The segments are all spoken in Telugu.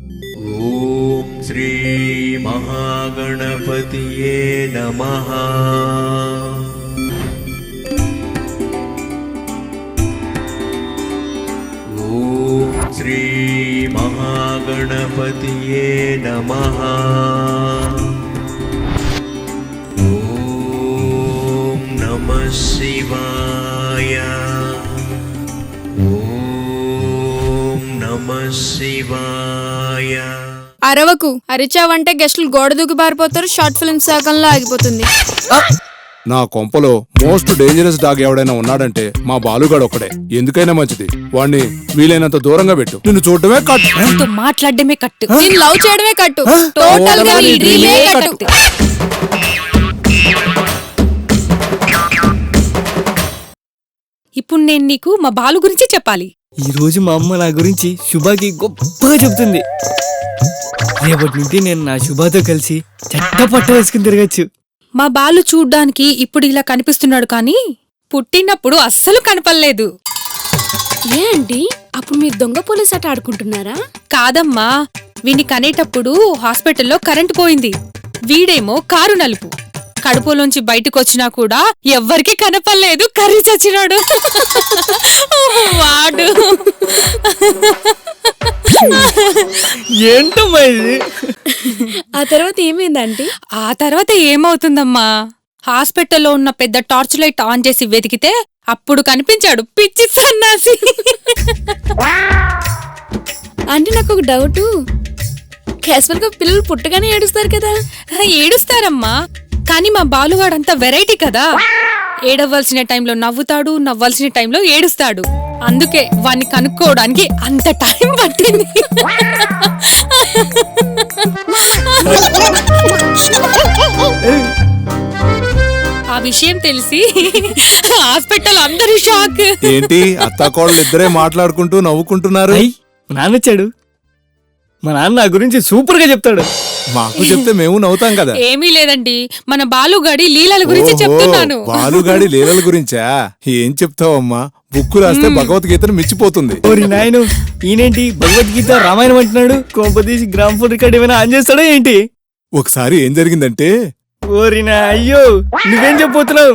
ॐ श्रीमहागणपतये नमः। ॐ श्रीमहागणपतये नमः। ॐ नमः शिवाय శివాయ. అరవకు అరిచావంటే గెస్టులు గోడ దూకి పారిపోతారు షార్ట్ ఫిల్మ్ శాఖంలో ఆగిపోతుంది. నా కొంపలో మోస్ట్ డేంజరస్ డాగ్ ఎవడైనా ఉన్నాడంటే మా బాలుగాడు ఒకడే ఎందుకైనా మంచిది. వాణ్ణి వీలైనంత దూరంగా పెట్టు. నిన్ను చూడటమే కట్టు. మాట్లాడమే కట్టు లవ్ చేయడమే కట్టు. టోటల్గా కట్టు. ఇప్పుడు నేను నీకు మా బాలు గురించి చెప్పాలి. ఈ రోజు మా అమ్మ నా గురించి శుభాకి గొప్పగా చెప్తుంది రేపటి నుండి నేను నా శుభాతో కలిసి చట్టపట్ట వేసుకుని తిరగచ్చు. మా బాలు చూడ్డానికి ఇప్పుడు ఇలా కనిపిస్తున్నాడు కానీ పుట్టినప్పుడు అస్సలు కనపడలేదు. ఏ అండి? అప్పుడు మీరు దొంగ పోలీస్ ఆట ఆడుకుంటున్నారా? కాదమ్మా వీని కనేటప్పుడు హాస్పిటల్లో కరెంటు పోయింది. వీడేమో కారు నలుపు. కడుపులోంచి బయటకు వచ్చినా కూడా ఎవ్వరికి కనపడలేదు. కర్రీ చచ్చినాడు. వాడు. ఏంటమ్మా ఇది? ఆ తర్వాత ఏమైందండి? ఆ తర్వాత ఏమవుతుందమ్మా? హాస్పిటల్లో ఉన్న పెద్ద టార్చ్ లైట్ ఆన్ చేసి వెతికితే అప్పుడు కనిపించాడు పిచ్చి సన్నాసి. అంటే నాకు ఒక డౌట్. క్యాజువల్గా పిల్లలు పుట్టగానే ఏడుస్తారు కదా. ఏడుస్తారమ్మా. కానీ మా బాలుగాడంతా వెరైటీ కదా. ఏడవలసిన టైంలో నవ్వుతాడు నవ్వాల్సిన టైంలో ఏడుస్తాడు. అందుకే వాణ్ణి కనుక్కోవడానికి అంత టైం పట్టింది. ఆ విషయం తెలిసి హాస్పిటల్ అందరూ షాక్. ఏంటి? అత్తాకోడలు ఇద్దరే మాట్లాడుకుంటూ నవ్వుకుంటున్నారు. అయ్ మా నాన్న నా గురించి సూపర్గా చెప్తాడు. మాకు చెప్తే మేము నవ్వుతాం కదా. ఏమీ లేదండి. మన బాలుగాడి లీలల గురించి చెప్తున్నాను. బాలుగాడి లీలల గురించా? ఏం చెప్తావమ్మా? బుక్కు రాస్తే భగవద్గీతను మిచ్చిపోతుంది. ఓరి నాయను ఈయనేంటి? భగవద్గీత రామాయణం అంటున్నాడు. కోపతీసి గ్రామ్ ఫోన్ రికార్డ్ ఏమైనా ఆన్ చేస్తాడా ఏంటి? ఒకసారి ఏం జరిగిందంటే? ఓరి నా అయ్యో నువ్వేం చెప్పబోతున్నావు?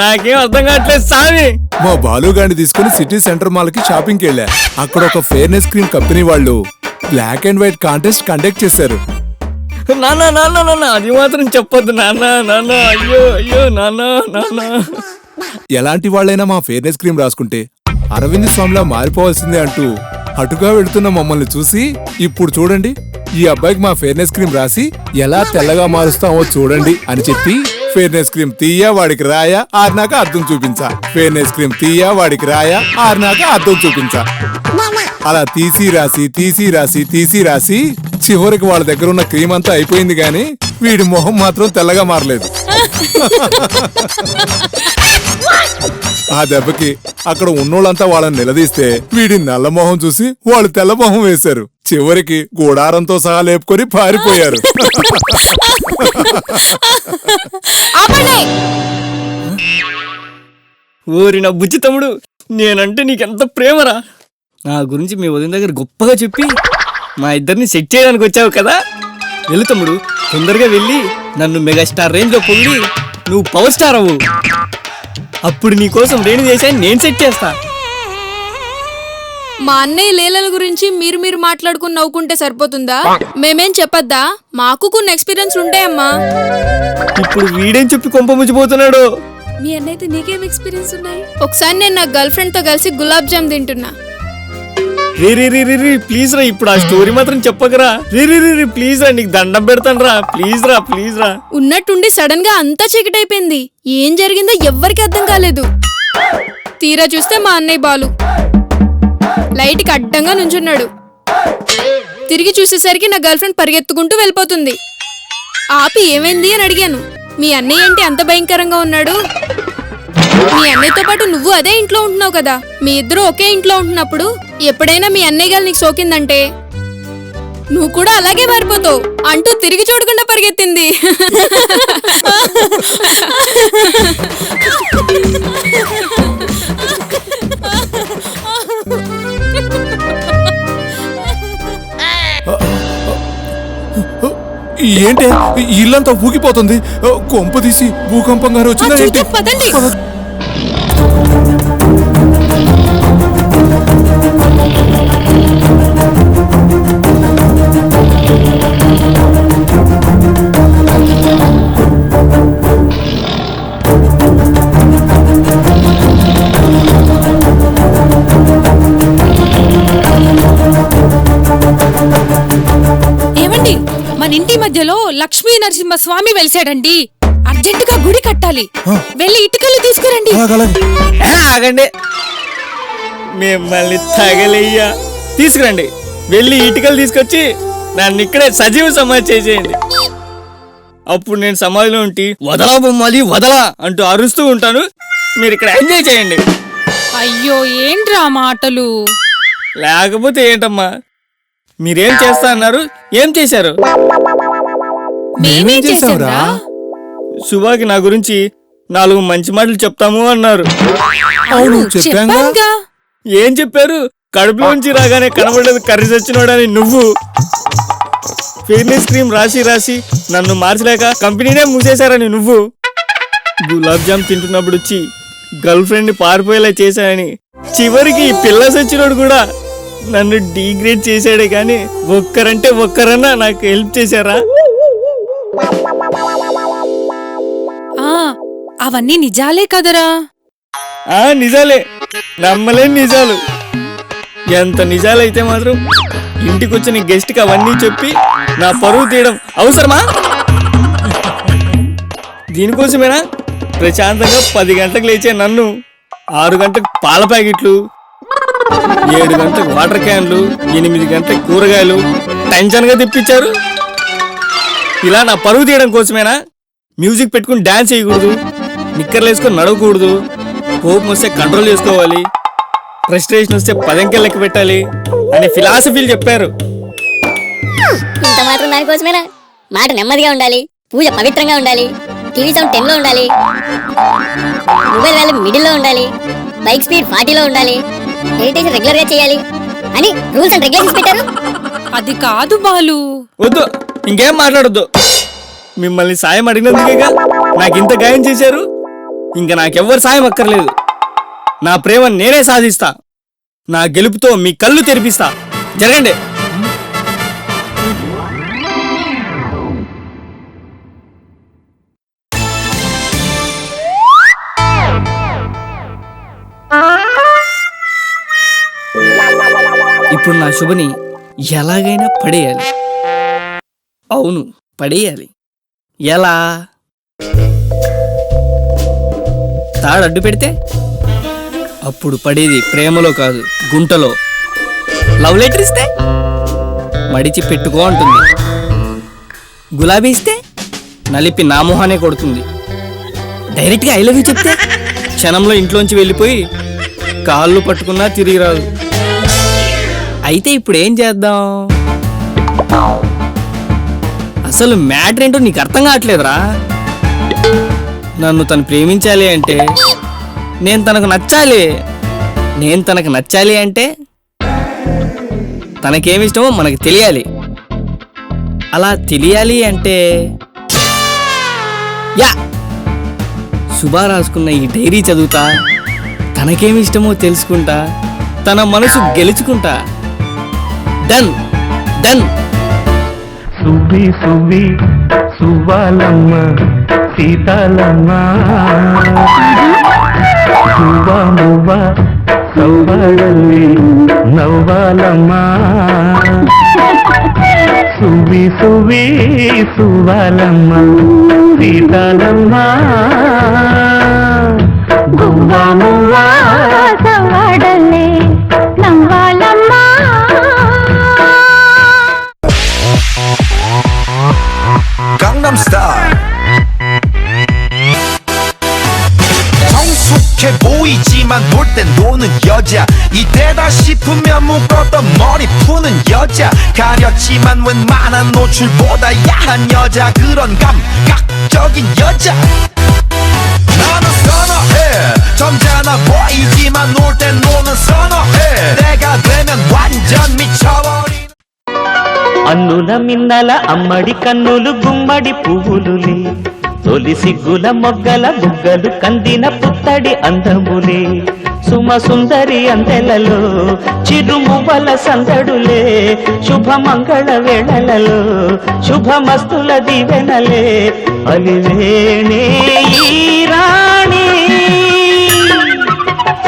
నాకేం అర్థం కావట్లేదు సామి. మా బాలుగాడిని తీసుకుని సిటీ సెంటర్ మాల్కి షాపింగ్కి వెళ్ళా. అక్కడ ఒక ఫేర్నెస్ క్రీమ్ కంపెనీ వాళ్ళు black and white contest conduct చేశారు. నాన్న నాన్న నాన్న అది మాత్రం చెప్పొద్దు నాన్న నాన్న అయ్యో అయ్యో నాన్న నాన్న. ఎలాంటి వాళ్ళైనా మా ఫేర్నెస్ క్రీమ్ రాసుకుంటే అరవింద్ స్వామిలా మారిపోవాల్సిందే అంటూ అటుగా వెళుతున్న మమ్మల్ని చూసి ఇప్పుడు చూడండి ఈ అబ్బాయికి మా ఫేర్నెస్ క్రీమ్ రాసి ఎలా తెల్లగా మారుస్తామో చూడండి అని చెప్పి ఫేర్నెస్ క్రీమ్ తీయ వాడికి రాయా ఆరినాక అర్థం చూపించా. ఫేర్నెస్ క్రీమ్ తీయ వాడికి రాయా ఆరినాక అర్థం చూపించా. అలా తీసి రాసి తీసి రాసి తీసి రాసి చివరికి వాళ్ళ దగ్గర ఉన్న క్రీమ్ అంతా అయిపోయింది గాని వీడి మొహం మాత్రం తెల్లగా మారలేదు. ఆ దెబ్బకి అక్కడ ఉన్నోళ్ళంతా వాళ్ళని నిలదీస్తే వీడి నల్ల మొహం చూసి వాళ్ళు తెల్ల మొహం వేశారు. చివరికి గూడారంతో సహా లేపుకొని పారిపోయారు. ఓరి నా బుజ్జి తమ్ముడు నేనంటే నీకెంత ప్రేమరా? నా గురించి మీ వదిన దగ్గర గొప్పగా చెప్పి మా ఇద్దరిని సెట్ చేయడానికి వచ్చావు కదా? వెళ్ళు తమ్ముడు తొందరగా వెళ్ళి నన్ను మెగాస్టార్ రేంజ్లో పొగిడి నువ్వు పవర్ స్టార్ అవ్వు. అప్పుడు నీ కోసం రేణు చేశాను నేను సెట్ చేస్తా. మా అన్నయ్య లీలల గురించి మీరు మీరు మాట్లాడుకుని నవ్వుకుంటే సరిపోతుందా? మేమేం చెప్పొద్దా? మాకు కొన్ని ఎక్స్పీరియన్స్ ఉంటాయమ్మా. ఇప్పుడు వీడేం చెప్పి కొంప ముచ్చిపోతున్నాడు? మీ అన్నైతే నీకేం ఎక్స్పీరియన్స్ ఉన్నాయి? ఒకసారి నేను నా గర్ల్ ఫ్రెండ్తో కలిసి గులాబ్ జామ్ తింటున్నా. రే రే రే రే రే ప్లీజ్ రా ఇప్పుడు ఆ స్టోరీ మాత్రం చెప్పకరా. రే రే రే రే ప్లీజ్ రా నీకు దండం పెడతాను రా ప్లీజ్ రా ప్లీజ్ రా. ఉన్నట్టుండి సడన్గా అంతా చీకటైపోయింది. ఏం జరిగిందో ఎవ్వరికి అర్థం కాలేదు. తీరా చూస్తే మా అన్నయ్య బాలు. లైట్కి అడ్డంగా నుంచున్నాడు. తిరిగి చూసేసరికి నా గర్ల్ ఫ్రెండ్ పరిగెత్తుకుంటూ వెళ్ళిపోతుంది. ఆపి ఏమైంది అని అడిగాను. మీ అన్నయ్య ఏంటి అంత భయంకరంగా ఉన్నాడు? మీ అన్నయ్యతో పాటు నువ్వు అదే ఇంట్లో ఉంటున్నావు కదా. మీ ఇద్దరు ఒకే ఇంట్లో ఉంటున్నప్పుడు ఎప్పుడైనా మీ అన్నయ్య గారు నీకు సోకిందంటే? నువ్వు కూడా అలాగే మారిపోతావు. అంటూ తిరిగి చూడకుండా పరిగెత్తింది. ఏంటి? ఇల్లంతా ఊగిపోతుంది. కొంప తీసి భూకంపం గారు వచ్చిందా పదండి. మన ఇంటి మధ్యలో లక్ష్మీ నరసింహ స్వామి వెలిసాడండి. అర్జెంటుగా గుడి కట్టాలి. వెళ్ళి ఇటుకలు తీసుకురండి. ఆగండి. మిమ్మల్ని తగలయ్యా. తీసుకురండి. వెళ్ళి ఇటుకలు తీసుకొచ్చి నన్ను ఇక్కడే సజీవ సమాధి చేసేయండి. అప్పుడు నేను సమాధిలో ఉంటి వదలా బొమ్మాలి వదలా అంటూ అరుస్తూ ఉంటాను. మీరు ఇక్కడ ఎంజాయ్ చేయండి. అయ్యో ఏంట్రా మాటలు? లేకపోతే ఏంటమ్మా? మీరేం చేస్తా అన్నారు? ఏం చేశారు? మేమేం? చేసాంరా సుభాకి నా గురించి నాలుగు మంచి మాటలు చెప్తాము అన్నారు. అవును చెప్పాంగా. ఏం చెప్పారు? కడుపులోంచి రాగానే కనబడేది కర్రీ చచ్చినోడని నువ్వు. ఫెయిర్నెస్ క్రీమ్ రాసి రాసి నన్ను మార్చలేక కంపెనీనే మూసేశారని నువ్వు. గులాబ్ జామ్ తింటున్నప్పుడు వచ్చి గర్ల్ ఫ్రెండ్ పారిపోయేలా చేశానని చివరికి ఈ పిల్ల సచ్చినోడు కూడా నన్ను డీగ్రేడ్ చేశాడే కానీ ఒక్కరంటే ఒక్కరన్నా నాకు హెల్ప్ చేశారా? ఆ అవన్నీ నిజాలే కదరా. ఆ నిజాలే. నమ్మలేని నిజాలు. ఎంత నిజాలైతే మాత్రం ఇంటికి వచ్చిన గెస్ట్కి అవన్నీ చెప్పి నా పరువు తీయడం అవసరమా? దీనికోసమేనా? ప్రశాంతంగా పది గంటలకు లేచే నన్ను ఆరు గంటకు పాల ప్యాకెట్లు ఏడు గంటలకు వాటర్ క్యాన్లు ఎనిమిది గంటలకు కూరగాయలు టెన్షన్గా తెప్పించారు. ఇలా నా పరువు తీయడం కోసమేనా? మ్యూజిక్ పెట్టుకుని డాన్స్ చేయకూడదు నిక్కర్లు వేసుకొని నడవకూడదు కోపం వస్తే కంట్రోల్ చేసుకోవాలి. ఫ్రస్ట్రేషన్ వస్తే పదంకె లెక్క పెట్టాలి అనే ఫిలాసఫీలు చెప్పారు. ఇంత మాత్రం దానికోసమేనా మాట నెమ్మదిగా ఉండాలి పూజ పవిత్రంగా ఉండాలి టీవీ సౌండ్ టెన్లో ఉండాలి మొబైల్ వాల్యూ మిడిల్లో ఉండాలి బైక్ స్పీడ్ ఫార్టీలో ఉండాలి మెడిటేషన్ రెగ్యులర్గా చేయాలి అని రూల్స్ అండ్ రెగ్యులేషన్స్ పెట్టారు. అది కాదు బాలు. వద్దు ఇంకేం మాట్లాడొద్దు. మిమ్మల్ని సాయం అడిగినందుకేగా నాకు ఇంత గాయం చేశారు. ఇంకా నాకెవ్వరు సాయం అక్కర్లేదు. నా ప్రేమ నేనే సాధిస్తా. నా గెలుపుతో మీ కళ్ళు తెరిపిస్తా. జరగండి. ఇప్పుడు నా శుభని ఎలాగైనా పడేయాలి. అవును పడేయాలి. ఎలా? తాడు అడ్డు పెడితే? అప్పుడు పడేది ప్రేమలో కాదు గుంటలో. లవ్ లెటర్ ఇస్తే? మడిచి పెట్టుకో అంటుంది. గులాబీ ఇస్తే? నలిపి నా మొహానే కొడుతుంది. డైరెక్ట్గా ఐ లవ్ యూ చెప్తే? క్షణంలో ఇంట్లోంచి వెళ్ళిపోయి కాళ్ళు పట్టుకున్నా తిరిగి రాదు. అయితే ఇప్పుడు ఏం చేద్దాం? అసలు మ్యాటర్ ఏంటో నీకు అర్థం కావట్లేదురా. నన్ను తను ప్రేమించాలి అంటే నేను తనకు నచ్చాలి. నేను తనకు నచ్చాలి అంటే తనకేమిష్టమో మనకు తెలియాలి. అలా తెలియాలి అంటే యా! సుభా రాసుకున్న ఈ డైరీ చదువుతా తనకేమి ఇష్టమో తెలుసుకుంటా తన మనసు గెలుచుకుంటా. డన్! డన్! సువి సువి సువాలమ్మ. సీతాలమ్మా. సువ మువ్వ సౌవాడల్లి నవ్వాలమ్మ. సువి సువి సువాలమ్మ సీతాలమ్మ. గువ్వ మువ్వ సవాడలే 여자 이때다 싶으면 묶었던 머리 푸는 여자 가렸지만 웬만한 노출보다 야한 여자 그런 감각적인 여자 나는 선어해 점잖아 보이지만 놀 땐 노는 선어해 내가 되면 완전 미쳐버린 అన్నుల మిన్నల అమ్మడి కన్నులు గుమ్మడి పువ్వులులే తొలి సిగ్గుల మొగ్గల బుగ్గలు కందిన పుత్తడి అందములే సుమ సుందరి అందెలలో చిరుమువ్వల సందడులే శుభమంగళ వేళలలో శుభమస్తుల దీవెనలే. అలివేణే రాణి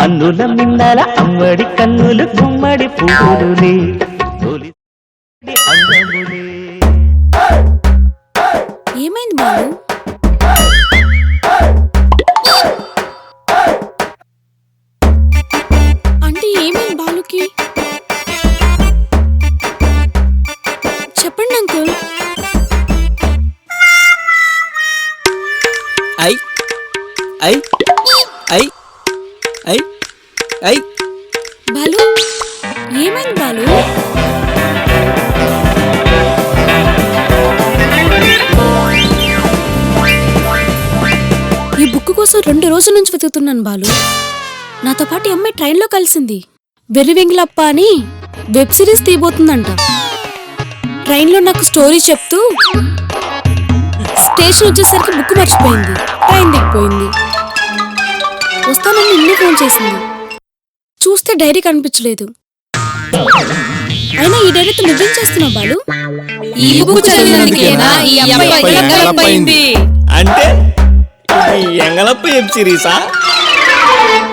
అన్నుల మిన్నల అమ్మడి కన్నులు గుమ్మడి పువ్వులులే ఏమైంది మాలు ఏమైంది బాలు ఈ బుక్ కోసం రెండు రోజుల నుంచి వెతుకుతున్నాను బాలు. నాతో పాటు ఈ అమ్మాయి ట్రైన్లో కలిసింది. వెర్రివెంగిలప్ప అని వెబ్ సిరీస్ తీయబోతుందంట. ట్రైన్లో నాకు స్టోరీ చెప్తూ స్టేషన్ వచ్చేసరికి బుక్ మర్చిపోయింది. ట్రైన్ దిగిపోయింది. వస్తానని నిన్నే ఫోన్ చేసింది. చూస్తే డైరీ కనిపించలేదు. అయినా ఈ డైరీతో నువ్వేం చేస్తున్నావు బాలు? ఈ బుక్ చదివినందుకేనా? ఈ అమ్మాయి ఎంగలప్పయింది అంటే ఎంగలప్ప వెబ్ సిరీసా?